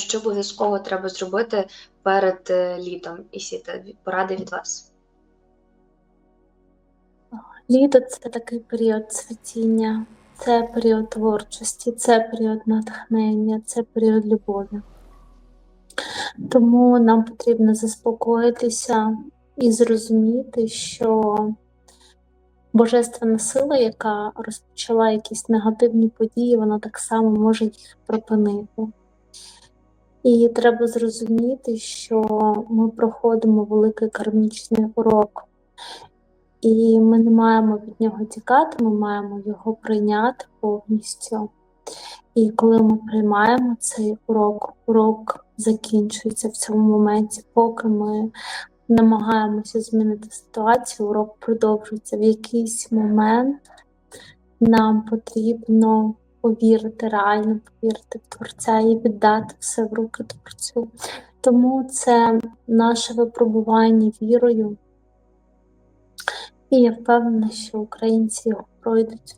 що обов'язково треба зробити перед е, літом і сіта? Поради від вас. Літо це такий період цвітіння, це період творчості, це період натхнення, це період любові. Тому нам потрібно заспокоїтися і зрозуміти, що божественна сила, яка розпочала якісь негативні події, вона так само може їх припинити. І треба зрозуміти, що ми проходимо великий кармічний урок, і ми не маємо від нього тікати, ми маємо його прийняти повністю. І коли ми приймаємо цей урок, урок закінчується в цьому моменті, поки ми намагаємося змінити ситуацію, урок продовжується. В якийсь момент нам потрібно повірити, реально повірити в Творця і віддати все в руки Творцю. Тому це наше випробування вірою. І я впевнена, що українці його пройдуть.